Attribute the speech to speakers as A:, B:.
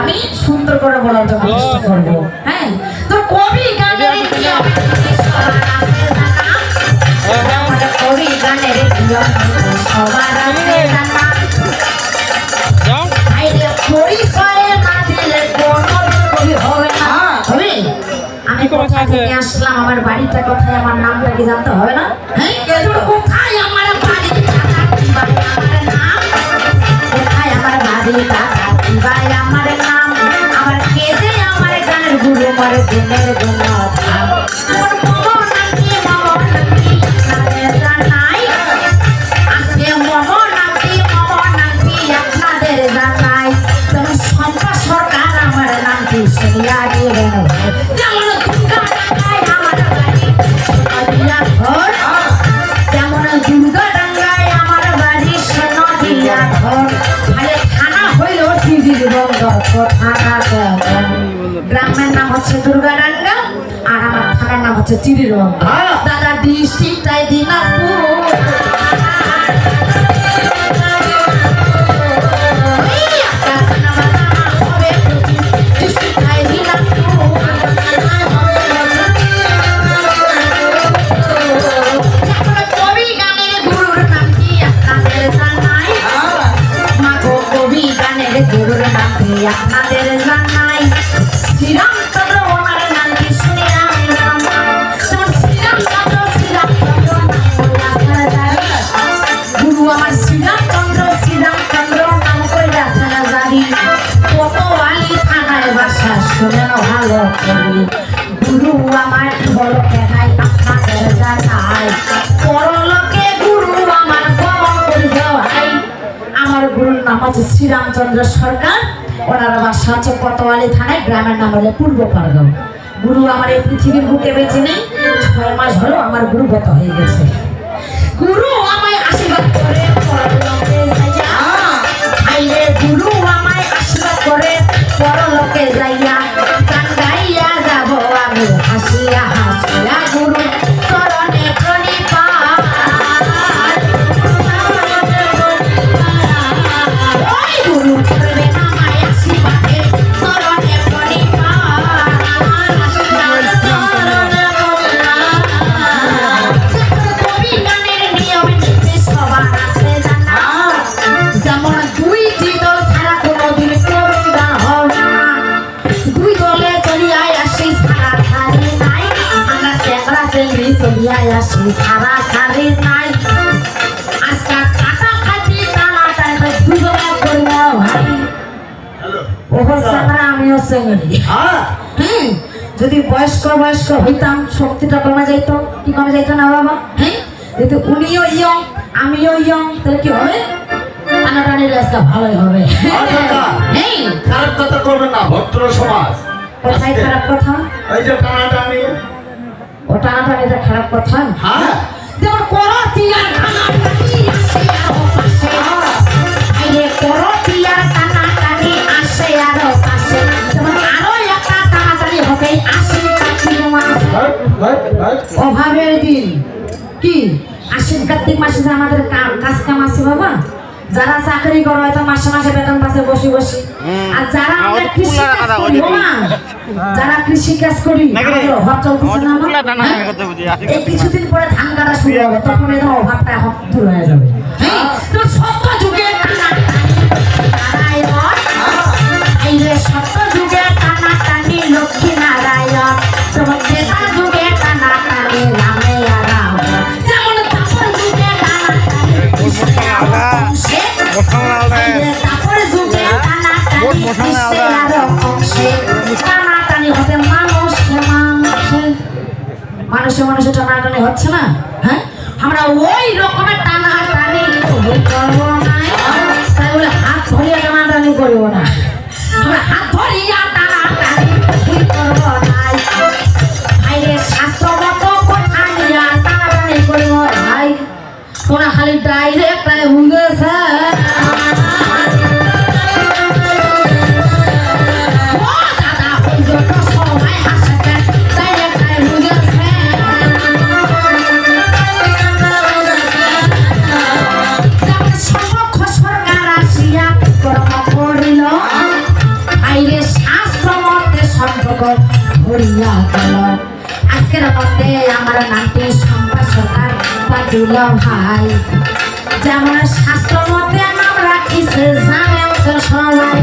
A: আমি সুন্দর করে বলার জন্য চেষ্টা করব। হ্যাঁ তো কবি গানের কবি সবার আমি থেকে আসলাম? আমার বাড়িটা কোথায়? আমার নামটা কি জানতে হবে না? হ্যাঁ কোথায়? আমার বাড়ি বাড়ি আমার নাম কোথায়? আমার বাড়ি ভাই আমার নাম আমার কে যে আমার গানের গুরু আমার দিনের গুণ টিভির বন্ধ থানা গ্রামের নাম হচ্ছে দুর্গারাঙ্গা আর আমার থানার নাম হচ্ছে চিরিরঙ্গা বন্ধ দাদা ডিস্ট্রিক্টটাই দিনাজপুর গুরুর নাম আপনাদের জানাই শ্রীরামচন্দ্র ওনার নাম কি শুনে আমি শ্রীরামচন্দ্র শ্রীরামচন্দ্র নাম করে গুরু আমার শ্রীরামচন্দ্র শ্রীরামচন্দ্র নাম করে রাস্তা জারি কত আলি থানায় বাসা শুনেন ভালো গুরু আমার হচ্ছে শ্রীরামচন্দ্র সরকার, ওনার বাসা হচ্ছে কতোয়ালি থানায় গ্রামের নাম হলো পূর্ব পারগাঁও গুরু আমার এই পৃথিবীর বুকে বেঁচে নেই, ছয় মাস হলো আমার গুরু গত হয়ে গেছে। চেংড়ি আসি সারা সারি নাই। আজকা কাটা কাটি টানা টাইমে দুজনে করব ভাই। ওহো চেংড়া আমিও চেংড়ি
B: হ্যাঁ।
A: হ্যাঁ যদি বয়স্ক বয়স্ক হইতাম শক্তিটা কমে যাইতো কি কমে যাইতো না বাবা? হ্যাঁ যদি উনিও ইয়ং আমিও ইয়ং তাহলে কি হবে? টানাটানি রাস্তা ভালোই হবে।
B: আচ্ছা।
A: হ্যাঁ।
B: খারাপ কথা করবে না ভদ্র সমাজ।
A: কোথায় খারাপ কথা।
B: এই যে টানাটানি।
A: ও টানাটানিটা খারাপ কথা?
B: হ্যাঁ।
A: যেমন করতি আর টানাটানি আসে আরও পাশে। আইরে আসে আরও পাশে। যেমন আরও একটা টানাটানি হবে আসে। অভাবের দিন। কি? কার্তিক মাসে আমাদের কাজ কাম আছে বাবা। যারা চাকরি করো হয়তো মাসে মাসে বেতন পাচ্ছে বসে বসে। আর যারা আমরা কৃষি কাজ করি যারা কৃষি কাজ করি? হ্যাঁ? এই কিছুদিন পরে ধান কাটা শুরু হবে তখন এদের অভাবটা দূর হয়ে যাবে। হ্যাঁ? তো সত্য টানি মানুষে মানুষে মানুষে মানুষে টানাটানি হচ্ছে না? হ্যাঁ? আমরা ওই রকমের টানা টানি করব তাই বলে হাত ধরিয়া টানাটানি করব না। আমরা হাত ধরিয়া টানা টানি করব না। আইরে শাস্ত্রগত কথা টানাটানি করব ভাই। তোরা খালি ডাইরেক্ট করিয়া গেল। আজকের মধ্যে আমার নামটি শম্পা সরকার বা দুল ভাই। যেমন শাস্ত্র মতে নাম রাখিছে জানেন সবাই।